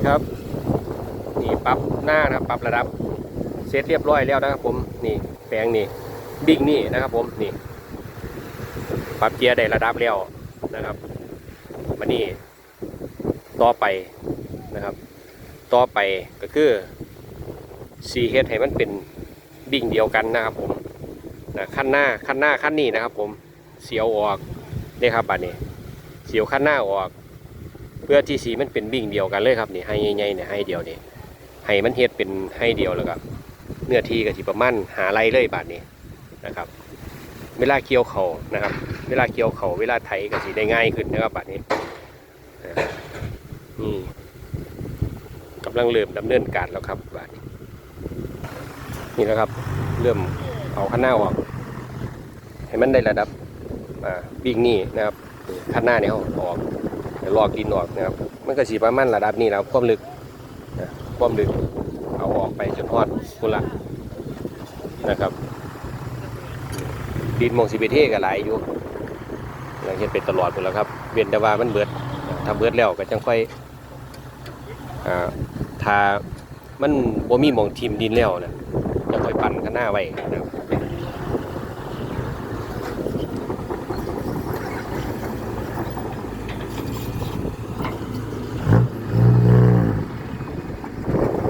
นี่ครับ นี่ปรับหน้านะครับปรับระดับเสร็จเรียบร้อยแล้วนะครับผมนี่แปลงนี่บิ๊กนี่นะครับผมนี่ปรับเกียร์ได้ระดับแล้วนะครับมานี่ต่อไปนะครับ ต่อไปก็คือสีเฮดให้มันเป็นบิ่งเดียวกันนะครับผมนะขั้นหน้าขั้นหน้าขั้นนี้นะครับ ผมเสียวออกนี่ครับบัดนี้เสียวขั้นหน้าออก พื่อที่สีมันเป็นบิ่งเดียวกันเลยครับนี่ให้ใหญ่ๆเนี่ยให้เดียวนี่ให้มันเฮ็ดเป็นให้เดียวแล้วก็เนื้อที่ก็สิประมาณหาไรเลยบาดนี้นะครับ เวลาเกี่ยวเขานะครับ เวลาเกี่ยวเขาเวลาไถก็สิได้ง่ายขึ้นนะครับบาดนี้นี่กำลังเริ่มดำเนินการแล้วครับบาดนี้นี่นะครับเริ่มเอาข้างหน้าออกให้มันได้ระดับอ่าบิ่งนี่นะครับข้างหน้าเนี่ยออก ลอกดินออกนะครับ มันก็สีประมาณระดับนี้แล้วความลึกความลึกเอาออกไปจนทอดกุละนะครับ ดินมองสีเบเทกับหลายอยู่เราเห็นเป็นตลอดหมดแล้วครับเวียนแต่ว่ามันเบิดถ้าเบิดแล้วก็จังค่อยอ่าถ้ามันบ่มีมองทิมดินแล้วนะจะค่อยปั่นข้างหน้าไว้นะครับ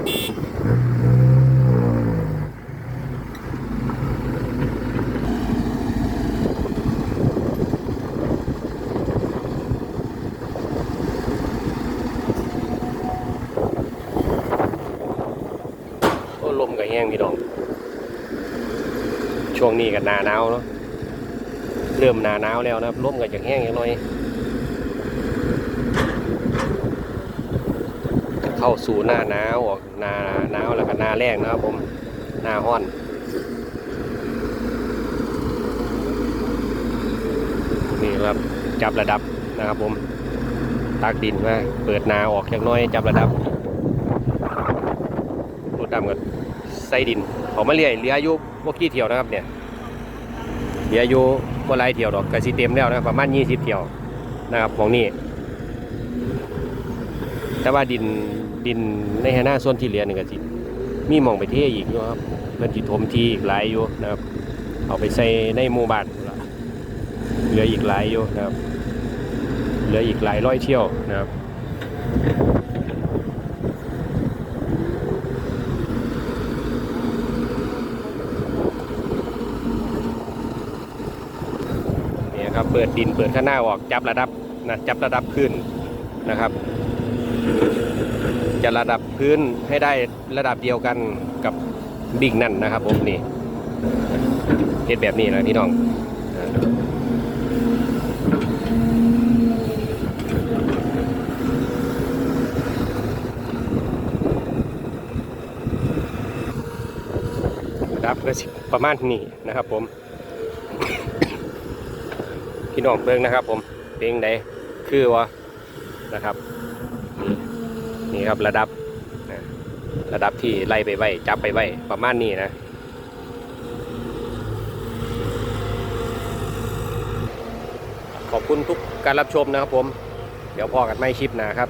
โอ้ ลมก็แห้งพี่น้อง ช่วงนี้ก็หนาหนาวเนาะ เริ่มหนาหนาวแล้วนะครับลมก็จะแห้งอย่างน้อย เข้าสู่หน้าหนาวออกหนาหนาวแล้วก็หนาแรงนะครับผมหน้าห้อนนี่ครับจับระดับนะครับผมตักดินมาเปิดนาออกเล็กน้อยจับระดับรถดำกับใส่ดินเขามาเรียเหลืออายุพวกกี่เที่ยวนะครับเนี่ยเหลืออายุบ่หลายเที่ยวดอกกระสิเต็มแล้วนะครับประมาณ20เที่ยวนะครับของนี่แต่ว่าดิน ดินในหน้าส่วนที่เหลือนี่ก็สิมีหมองไปเทอีกอยู่ครับเพิ่นสิถมทีอีกหลายอยู่นะครับ เอาไปใส่ในหมู่บ้านเหลืออีกหลายอยู่นะครับ เหลืออีกหลายร้อยเที่ยวนะครับเนี่ยครับเปิดดินเปิดข้างหน้าออกจับระดับนะจับระดับพื้นนะครับ จะระดับพื้นให้ได้ระดับเดียวกันกับบิ่งนั่นนะครับผมนี่เฮ็ดแบบนี้นะพี่น้องระดับก็สิประมาณนี้นะครับผม พี่น้องเบิ่งนะครับผมเพลงใดคือวะนะครับ นี่ครับระดับนะระดับที่ไล่ไปไว้จับไปไว้ประมาณนี้นะขอบคุณทุกการรับชมนะครับผม เดี๋ยวพอกันไม่คลิปหนะครับ